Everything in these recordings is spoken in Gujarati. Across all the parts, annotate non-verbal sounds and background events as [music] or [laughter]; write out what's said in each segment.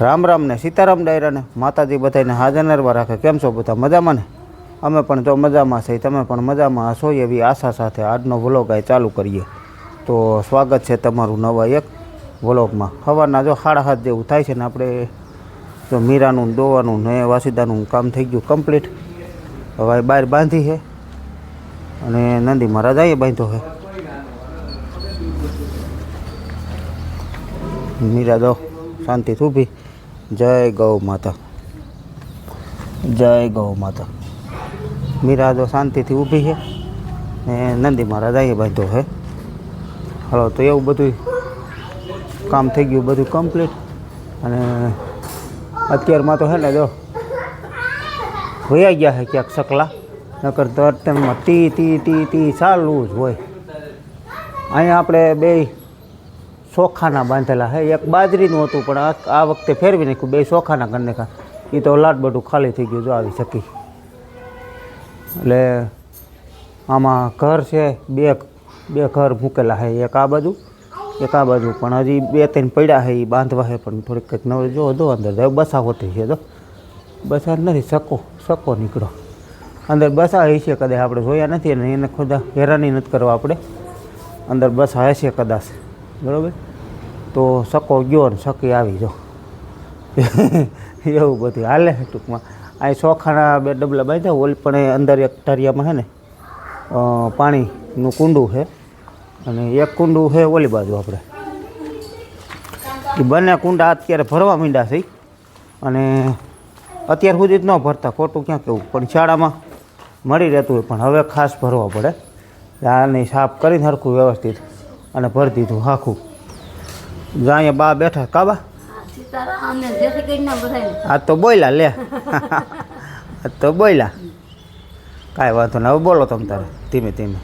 રામ રામ ને સીતારામ ડાયરાને માતાજી બધાને હાજર નરવા રાખે. કેમ છો બધા? મજામાં ને? અમે પણ જો મજામાં છે તમે પણ મજામાં હશો એવી આશા સાથે આજનો વ્લોગ આ ચાલુ કરીએ. તો સ્વાગત છે તમારું નવા એક વ્લોગમાં. સવારના જો સાડા હાથ જેવું થાય છે ને આપણે જો મીરાનું દોવાનું ને વાસીદાનું કામ થઈ ગયું કમ્પ્લીટ. હવે બહાર બાંધી છે અને નંદી મહારાજ અહીંયા બાંધ્યો છે. મીરા દો શાંતિથી ઊભી. જય ગૌ માતા. જય ગૌ માતા. મીરા જો શાંતિથી ઊભી છે ને નંદી મહારાજ અહીંયા બાંધો છે. હાલો, તો એવું બધું કામ થઈ ગયું, બધું કમ્પ્લીટ અને અત્યારમાં તો છે ને જો વયા ગયા છે ક્યાંક સકલા. નકર તો અત્યારમાં ટી ટી ટી ટી ચાલવું જ હોય. અહીંયા આપણે બે ચોખાના બાંધેલા હે. એક બાજરીનું હતું, પણ આ વખતે ફેરવી નાખ્યું. બે ચોખાના કરી નાખ્યા. એ તો લાટ બધું ખાલી થઈ ગયું, જો આવી શકી. એટલે આમાં ઘર છે, બે બે ઘર મૂકેલા છે એક આ બાજુ, એક આ બાજુ. પણ હજી બે ત્રણ પડ્યા છે એ બાંધવા છે પણ થોડીક કંઈક નવે જો દો અંદર બસા હોતી છે તો બસા નથી, સકો સકો નીકળો. અંદર બસા હશે કદાચ, આપણે જોયા નથી અને એને ખુદા હેરાની નથી કરવા આપણે. અંદર બસા હશે કદાચ. બરાબર? તો સકો ગયો ને સકી આવી જો. એવું બધું. હાલે ટૂંકમાં. અહીં ચોખાના બે ડબલા બાંધ્યા ઓલ પણ અંદર એક ટારિયામાં છે ને પાણીનું કુંડું છે. અને એક કુંડું છે ઓલી બાજુ આપણે. એ બંને કુંડા અત્યારે ભરવા માંડ્યા છે. અને અત્યાર સુધી જ ન ભરતા. ખોટું ક્યાં કેવું? પણ શાળામાં મળી રહેતું હોય, પણ હવે ખાસ ભરવા પડે. આને સાફ કરીને સરખું વ્યવસ્થિત. અને ભરી દીધું આખું જ્યાં અહીંયા બા બેઠા કાબા સીતારામ ને જય શ્રી કૃષ્ણ બધાને આ તો બોયલા લે. આ તો બોયલા. કાંઈ વાંધો નહીં, હવે બોલો તમે તારે, ધીમે ધીમે.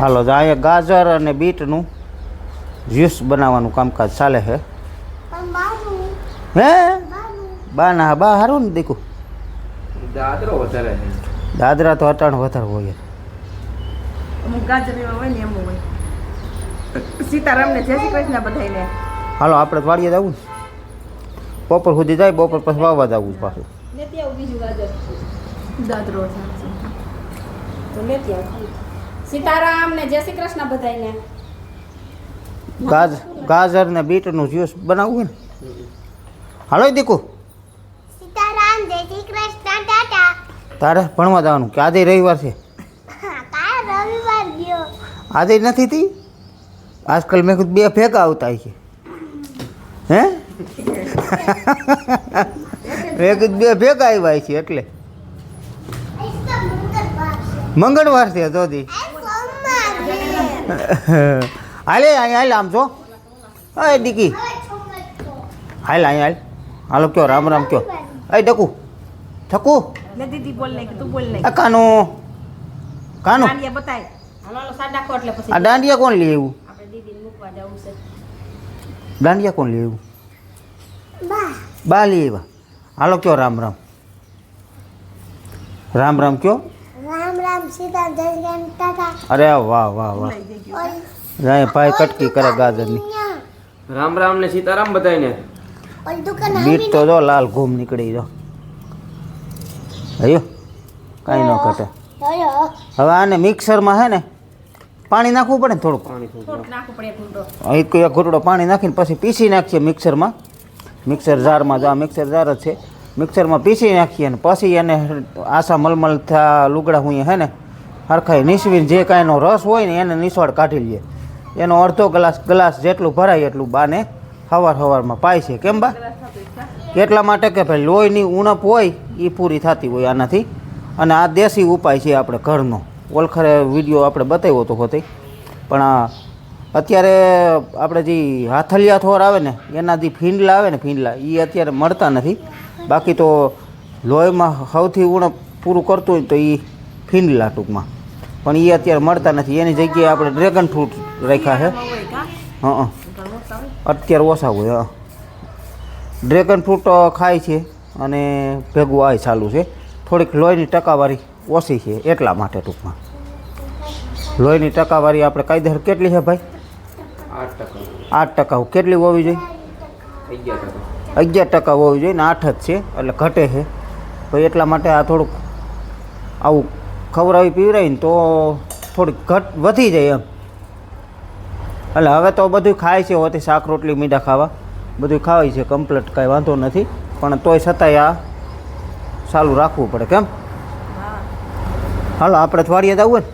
હાલો તો અહીંયા ગાજર અને બીટનું જ્યુસ બનાવવાનું કામકાજ ચાલે છે. હે? બા ના બા હારું ને દેખું દાદરો વધારે દાદરા તો અટાણ વધારે હોય. અમુક ગાજરીમાં હોય ને એમ હોય. સીતારામને જય શ્રી કૃષ્ણ બધાને હાલો આપણે વાડીએ જવું બપોર સુધી જાય બપોર પછી વાવવા જવું છે પાછું. લેતી આવું બીજું ગાજર. દાદરો તો લેતી આવું. સીતારામ ને જય શ્રી કૃષ્ણ બધાને ગાજર ને બીટનું જ્યુસ બનાવવું ને. હાલો દીકુ સીતારામ જય શ્રી કૃષ્ણ ટાટા તારે ભણવા જવાનું કે આજે રવિવાર છે? આજે નથી તી? આજકાલ મેં કીધું બે ભેગા આવતા છે હે? મેં કીધું બે ભેગા આવ્યા છે એટલે. મંગળવાર છે. તો દી હાલે અહીંયા હાલ આમ છો અય દીકી હાલ અહીંયા હાલ. હાલો કયો રામ રામ કયો. અય ડકુ. થકુ ને દીદી બોલ નહીં કે તું બોલ નહીં આ કાનું? કાનું? બતાય. હાલો હાલો સાડા કો એટલે પછી આ દાંડિયા કોણ લે એવું? આપણે દીદીને મૂકવા જવું છે. દાંડિયા કોણ લે એવું? બા. બા લે એવા. હાલો કયો રામ રામ? રામ રામ કયો? રામ રામ સીતા જય ટાટા. અરે વાહ વાહ વાહ. જાય ભાઈ કટકી કરે ગાજરની. રામ રામ ને સીતારામ બધાને બીટ તો જો લાલ ઘૂમ નીકળી જો અયો કાંઈ ન ઘટે. હવે આને મિક્સરમાં હે ને પાણી નાખવું પડે ને થોડુંક. પાણી થોડું થોડુંક નાખવું પડે એક ઘૂંટડો પાણી નાખીને પછી પીસી નાખીએ મિક્સરમાં. મિક્સર જારમાં જો આ મિક્સર જાર જ છે. મિક્સરમાં પીસી નાખીએ અને પછી એને આશા મલમલ થા લુગડા હું હે ને હરખાઈ નીસવીને જે કાંઈ એનો રસ હોય ને એને નિસવાડ કાઢી લઈએ એનો અડધો ગ્લાસ ગ્લાસ જેટલું ભરાય એટલું બાને હવાર હવારમાં પાય છે. કેમ બા? કેટલા માટે કે ભાઈ લોહીની ઉણપ હોય એ પૂરી થતી હોય આનાથી. અને આ દેશી ઉપાય છે આપણે ઘરનો. ઓલખરે વીડિયો આપણે બતાવ્યો હતો હોતે. પણ આ અત્યારે આપણે જે હાથલિયા થોર આવે ને એના જે ફીંડલા આવે ને ફીંડલા એ અત્યારે મળતા નથી. બાકી તો લોહીમાં સૌથી ઉણપ પૂરું કરતું હોય તો એ ફીંડલા ટૂંકમાં. પણ એ અત્યારે મળતા નથી. એની જગ્યાએ આપણે ડ્રેગન ફ્રૂટ રાખ્યા છે. હં. અત્યારે ઓછા હોય હં. ડ્રેગન ફ્રૂટ ખાય છે અને ભેગું આ ચાલુ છે. થોડીક લોહીની ટકાવારી ઓછી છે એટલા માટે ટૂંકમાં. લોહીની ટકાવારી આપણે કાયદેસર કેટલી છે ભાઈ? આઠ ટકા. કેટલી હોવી જોઈએ? અગિયાર ટકા. હોવી જોઈએ ને આઠ જ છે એટલે ઘટે છે. તો એટલા માટે આ થોડુંક આવું ખવડાવી પીવડાવીને તો થોડીક ઘટ વધી જાય એમ. એટલે હવે તો બધું ખાય છે હોતી શાક રોટલી મીઠા ખાવા. બધું ખાવાય છે કમ્પ્લીટ કાંઈ વાંધો નથી. પણ તોય છતાંય આ ચાલુ રાખવું પડે કેમ? હાલો આપણે થોડીએ જ આવું ને?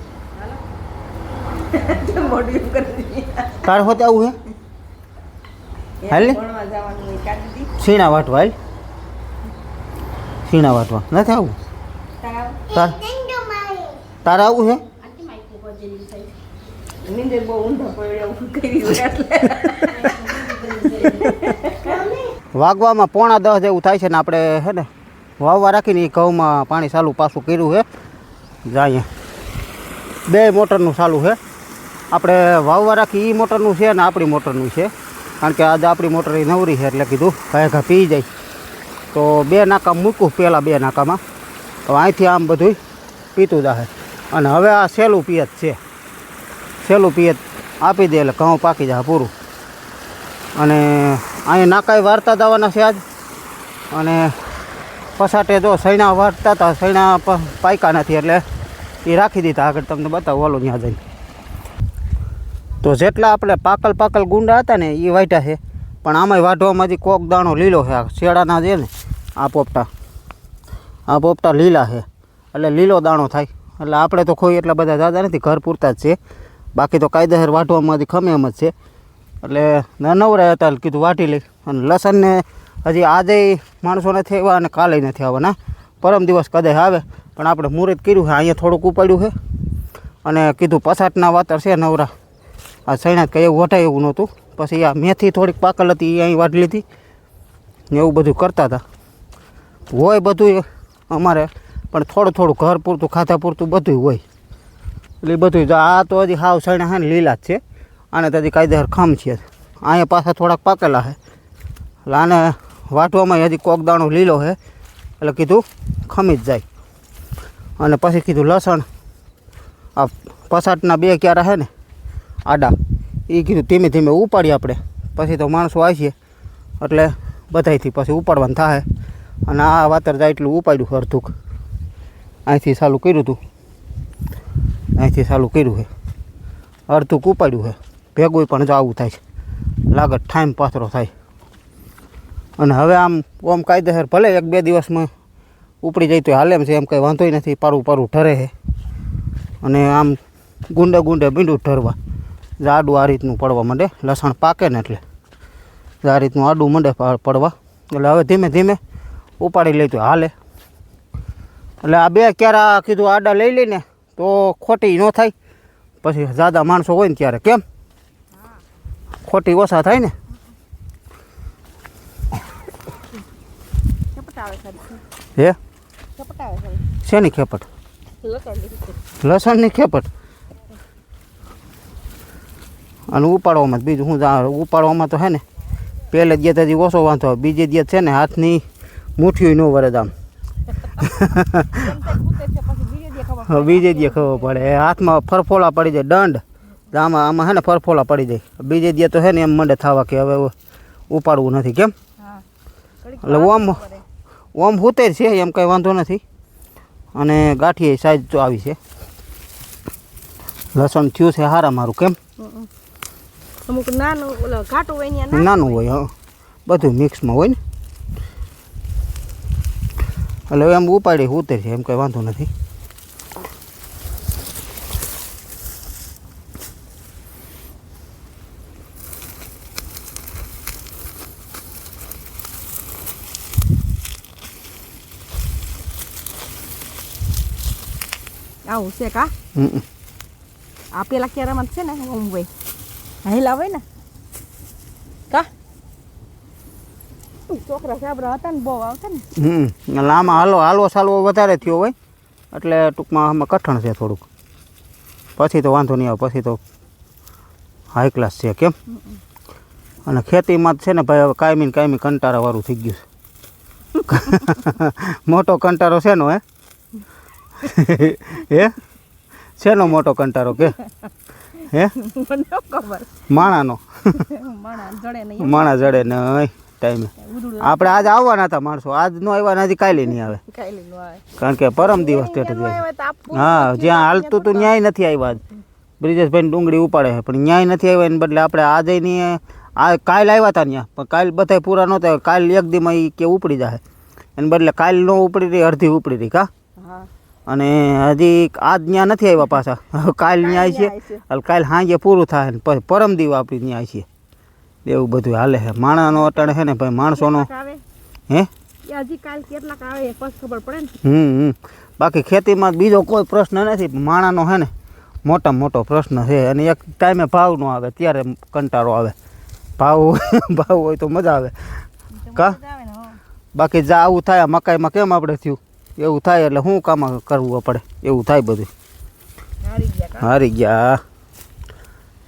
[laughs] તારે હોતે આવું હે? હાલ. સીણા વાટવા હાલ. સીણા વાટવા. નથી આવું? તાર? તારે? આવું છે નીંદર બહુ ઊંધા પડ્યા કરી [laughs] વાગવામાં પોણા દસ જેવું થાય છે ને આપણે હે ને વાવવા રાખીને એ ઘઉંમાં પાણી ચાલુ પાછું કર્યું છે. જાય બે મોટરનું ચાલુ છે. આપણે વાવવા રાખી એ મોટરનું છે ને આપણી મોટરનું છે. કારણ કે આજે આપણી મોટર એ નવરી છે એટલે કીધું ઘા ઘા પી જાય. તો બે નાકા મૂકું પહેલાં બે નાકામાં. તો અહીંથી આમ બધું પીતું જાહે. અને હવે આ સહેલું પિયત છે. સહેલું પિયત આપી દે એટલે ઘઉં પાકી જાય પૂરું. અને અહીંયા નાકાએ વાર્તા દાવાના છે આજ. અને પસાટે જો સૈણા વારતા હતા, સૈણા પાયકા નથી એટલે એ રાખી દીધા આગળ. તમને બતાવો ઓલો ત્યાં જઈને. તો જેટલા આપણે પાકલ પાકલ ગુંડા હતા ને એ વાટ્યા છે. પણ આમાંય વાઢવામાંથી કોક દાણો લીલો છે. આ શેડાના છે ને, આ પોપટા. આ પોપટા લીલા છે. એટલે લીલો દાણો થાય. એટલે આપણે તો કોઈ એટલા બધા દાદા નથી, ઘર પૂરતા જ છે. બાકી તો કાયદેસર વાઢવામાંથી ખમે એમ જ છે. એટલે ન નવરા હતા કીધું વાટી લઈ. અને લસણને હજી આજે માણસો નથી આવ્યા અને કાલે નથી આવવાના. પરમ દિવસ કદાચ આવે. પણ આપણે મુહૂર્ત કર્યું છે, અહીંયા થોડુંક ઉપાડ્યું છે. અને કીધું પસાટના વાતર છે નવરા. આ સૈણા કંઈ એવું વટાય એવું નહોતું. પછી આ મેથી થોડીક પાકલ હતી, એ અહીં વાટ લીધી ને એવું બધું કરતા હતા. હોય બધું અમારે, પણ થોડું થોડું ઘર પૂરતું, ખાતા પૂરતું બધું હોય. એટલે બધું આ તો હજી હાવ સૈણા ને લીલા જ છે. આને તો હજી કાયદેસર ખામ છે. અહીંયા પાછા થોડાક પાકેલા છે. એટલે આને વાટવામાં હજી કોક દાણો લીલો છે. એટલે કીધું ખમી જ જાય. અને પછી કીધું લસણ. આ પસાટના બે ક્યારા છે ને, આડા એ કીધું ધીમે ધીમે ઉપાડીએ આપણે. પછી તો માણસો આવીએ. એટલે બધાયથી પછી ઉપાડવાનું થાય. અને આ વાતર જાય એટલું ઉપાડ્યું અડધુંક. અહીંથી ચાલુ કર્યું હતું. અહીંથી ચાલુ કર્યું છે. અડધુંક ઉપાડ્યું છે. ભેગું પણ જો આવું થાય છે. લાગત ટાઈમ પાથરો થાય. અને હવે આમ, ઓમ કાયદેસર ભલે એક બે દિવસમાં ઉપડી જાય તો હાલે એમ છે, એમ કંઈ વાંધોય નથી, પારું પારું ઠરે છે. અને આમ ગુંડે ગુંડે ભીંડું ઠરવા આડું આ રીતનું પડવા માંડે, લસણ પાકે ને એટલે. આ રીતનું આડું મંડે પડવા. એટલે હવે ધીમે ધીમે ઉપાડી લઈ તો હાલે. એટલે આ બે ક્યારા કીધું આડા લઈ લઈને, તો ખોટી ન થાય. પછી જાદા માણસો હોય ને ત્યારે, કેમ? ખોટી ઓછા થાય ને. હે? શેની ખેપટ? લસણની ખેપટ. અને ઉપાડવામાં બીજું જાણ ઉપાડવામાં તો છે ને પહેલે દિયત હજી ઓછો વાંધો બીજે દિવસ છે ને હાથની મુઠ્ઠીઓ ન વરદ આમ. બીજે દિયે ખબર પડે. હાથમાં ફરફોલા પડી જાય દંડ. આમાં આમાં છે ને ફરફોલા પડી જાય. બીજે દિવસ તો છે ને એમ મંડે થવા કે હવે ઉપાડવું નથી કેમ? એટલે ઓમ ઓમ હુતેર છે એમ કંઈ વાંધો નથી. અને ગાંઠી સાઈઝ તો આવી છે. લસણ થયું છે હારા મારું કેમ? અમુક નાનું ઓલો ઘાટું હોય ને નાનું નાનું હોય બધું મિક્સમાં હોય ને. એટલે એમ ઉપાડી ઉતેર છે એમ કંઈ વાંધો નથી. કા? આપેલા કેરામાં છે ને ઓમ હોય. અહીં હોય ને. કા? છોકરા સાબરા હતા ને બહુ આવતા ને. હમ. આમાં હાલો હાલવો સાલવો વધારે થયો હોય. એટલે ટૂંકમાં આમાં કઠણ છે થોડુંક. પછી તો વાંધો નહીં આવે પછી તો હાઈ ક્લાસ છે કેમ? અને ખેતીમાં છે ને ભાઈ હવે કાયમી કાયમી કંટારાવાળું થઈ ગયું છે. [laughs] મોટો કંટારો છે નો હે? હે? શેનો મોટો કંટારો કે? હે? માણાનો. માણા જડે નહીં. ટાઈમે. આપણે આજ આવવાના હતા માણસો. આજ નો આવ્યા નથી કાલે નહીં આવે. કારણ કે પરમ દિવસ હા જ્યાં હાલતું તું ન્યાય નથી આવ્યા આજ. બ્રિજેશભાઈ ડુંગળી ઉપાડે છે પણ ન્યાય નથી આવ્યા એને બદલે આપણે આજે નહીં આ કાલ આવ્યા હતા ત્યાં. પણ કાલ બધા પૂરા નહોતા કાલ એક દીમાં એ કે ઉપડી જાય એને બદલે કાલ નો ઉપડી રહી અડધી ઉપડી રહી કા? હા. અને હજી આજ ત્યાં નથી આવ્યા પાછા. કાલ કાલ ન્યાય છે કાલ સાંજે પૂરું થાય ને પછી પરમ દીવ આપણી ન્યાય છે એવું બધું હાલે છે. માણાનો અટાણે છે ને ભાઈ માણસોનો હે? આવે હમ હમ. બાકી ખેતીમાં બીજો કોઈ પ્રશ્ન નથી. માણાનો છે ને મોટા મોટો પ્રશ્ન છે. અને એક ટાઈમે ભાવ નો આવે ત્યારે કંટાળો આવે. ભાવ [laughs] ભાવ હોય તો મજા આવે. કા? હા. બાકી જા આવું થાય મકાઈમાં કેમ આપણે થયું? એવું થાય એટલે શું કામ કરવું પડે? એવું થાય બધું. હારી ગયા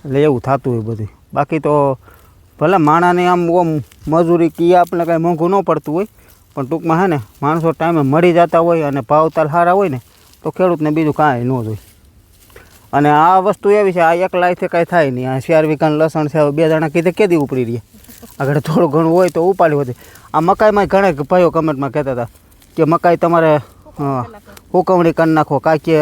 એટલે એવું થતું હોય બધું. બાકી તો ભલે માણાને આમ ઓમ મજૂરી કી આપણે કાંઈ મોંઘું ન પડતું હોય પણ ટૂંકમાં હે ને માણસો ટાઈમે મળી જતા હોય અને ભાવતાલ સારા હોય ને તો ખેડૂતને બીજું કાંઈ ન જોઈ અને આ વસ્તુ એવી છે આ એકલાયથી કાંઈ થાય નહીં. આ શિયાર વિકાન લસણ છે બે જણા કીધે કેદી ઉપડી રહીએ આગળ થોડું ઘણું હોય તો ઉપાડ્યું હતું આ મકાઈમાં ઘણા ભાઈઓ કમેન્ટમાં કહેતા હતા કે મકાઈ તમારે અ, હુકવણી કરી નાખો. કાંઈ કે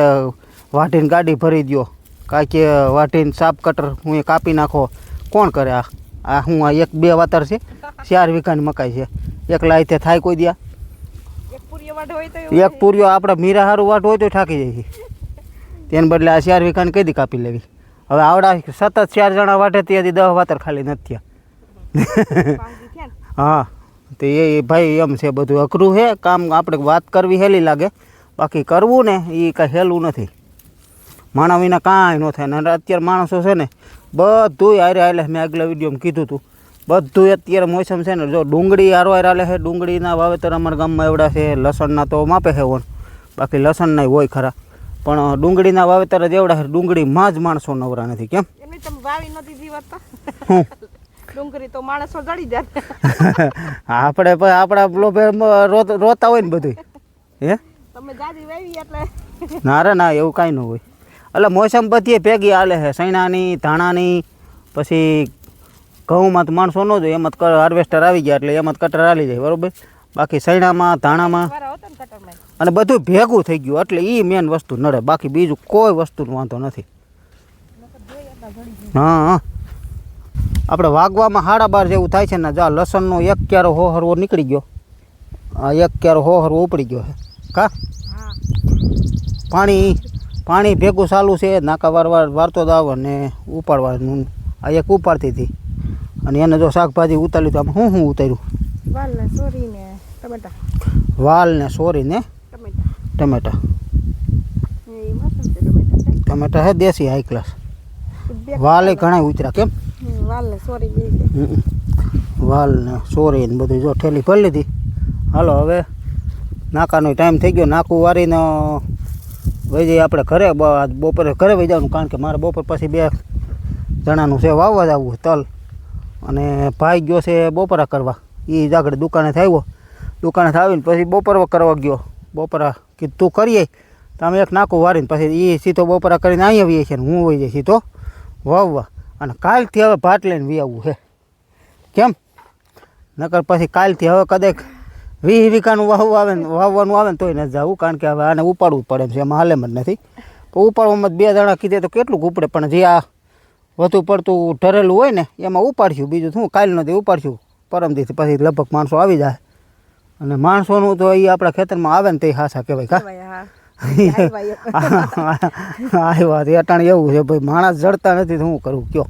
વાઢીને ગાડી ભરી દ્યો. કાંઈ કે વાઢીને સાપ કટર હું એ કાપી નાખો. કોણ કરે આ? આ હું આ એક બે વાતર છે. ચાર વીઘાની મકાઈ છે. એક લાઈતે થાય કોઈ દ્યા? એક પૂરી વાટ હોય તો એવું એક પૂરીઓ આપણે મીરા હારું વાટ હોય તો થાકી જાય છે. તેને બદલે આ ચાર વીઘાને કઈ દી કાપી લેવી? હવે આવડા સતત ચાર જણા વાટે ત્યાંથી દસ વાતર ખાલી નથી થયા. દી હા. તો એ ભાઈ એમ છે બધું અઘરું છે. કામ આપણે વાત કરવી હેલી લાગે. બાકી કરવું ને એ કાંઈ હેલું નથી. માણા વિના કાંઈ ન થાય. ને અત્યારે માણસો છે ને બધું હારે હાલે. મેં આગલા વિડીયોમાં કીધું હતું બધું અત્યારે મોસમ છે ને જો ડુંગળી હારો હારે હાલે છે. ડુંગળીના વાવેતર અમારા ગામમાં એવડા છે. લસણના તો માપે છે ઓન. બાકી લસણના હોય ખરા. પણ ડુંગળીના વાવેતર જ એવડા છે. ડુંગળીમાં જ માણસો નવરા નથી. કેમ? તમે વાવી નથી જીવતા? હું ડુંગળી તો માણસો જડી જાય. [laughs] આપણે પણ આપણા લોભે રોતા હોય ને બધું હે? તમે જાજી વાવી એટલે. ના રે ના એવું કાંઈ ન હોય. એટલે મોસમ બધી ભેગી હાલે છે. સૈણાની ધાણાની પછી ઘઉંમાં તો માણસો ન જોઈએ એમ જ હાર્વેસ્ટર આવી ગયા એટલે એમ જ કટર હાલી જાય બરાબર? બાકી સૈણામાં ધાણામાં અને બધું ભેગું થઈ ગયું. એટલે એ મેન વસ્તુ નડે. બાકી બીજું કોઈ વસ્તુનો વાંધો નથી. હા હા. આપણે વાગવામાં હાડા બાર જેવું થાય છે ને જા લસણનો એક ક્યારો હોહરવો નીકળી ગયો. આ એક ક્યારો હોહરવો ઉપડી ગયો કા? હા પાણી પાણી ભેગું ચાલુ છે નાકા વાર વાર વારતો દાવ અને ઉપાડવાનું. આ એક ઉપાડતી હતી. અને એને જો શાકભાજી ઉતાર્યું તો આમાં શું શું ઉતાર્યું? વાલ ને સોરી ને ટમેટા. ટમેટા. છે દેશી હાઈ ક્લાસ વાલે ઘણા ઉતરા કેમ? વાલ ને સોરી ને બધું જો ઠેલી ભરી લીધી. હાલો, હવે નાકાનો ટાઈમ થઈ ગયો. નાકું વારીને વહી જઈએ આપણે ઘરે. બપોરે ઘરે વહી જવાનું, કારણ કે મારે બપોર પછી બે જણાનું છે વાવવા જવું તલ. અને ભાઈ ગયો છે બપોરા કરવા. એ જ આગળ દુકાને આવ્યો. દુકાને આવીને પછી બપોર કરવા ગયો. બપોરા કીધું, તું કરીએ. તો અમે એક નાકું વારીને પછી એ સીધો બપોરા કરીને અહીં આવીએ છીએ હું વહી જાય સીધો વાવવા. અને કાલથી હવે ભાત લઈને વી આવવું છે કેમ? નકર પછી કાલથી હવે કદાચ વીસ વીઘાનું વાવવું આવે ને, વાવવાનું આવે ને તોય નથી જવું, કારણ કે હવે આને ઉપાડવું પડે છે એમાં હાલેમ જ નથી. તો ઉપાડવામાં બે જણા કીધે તો કેટલું ઉપડે, પણ જે આ વધુ પડતું ઢરેલું હોય ને, એમાં ઉપાડશું. બીજું શું, કાલ નથી ઉપાડશું. પરમદીથી પછી લગભગ માણસો આવી જાય. અને માણસોનું તો એ આપણા ખેતરમાં આવે ને તે હાસા કહેવાય, કા? આવ્યા અટાણે એવું છે ભાઈ માણસ જડતા નથી તો હું કરું કયો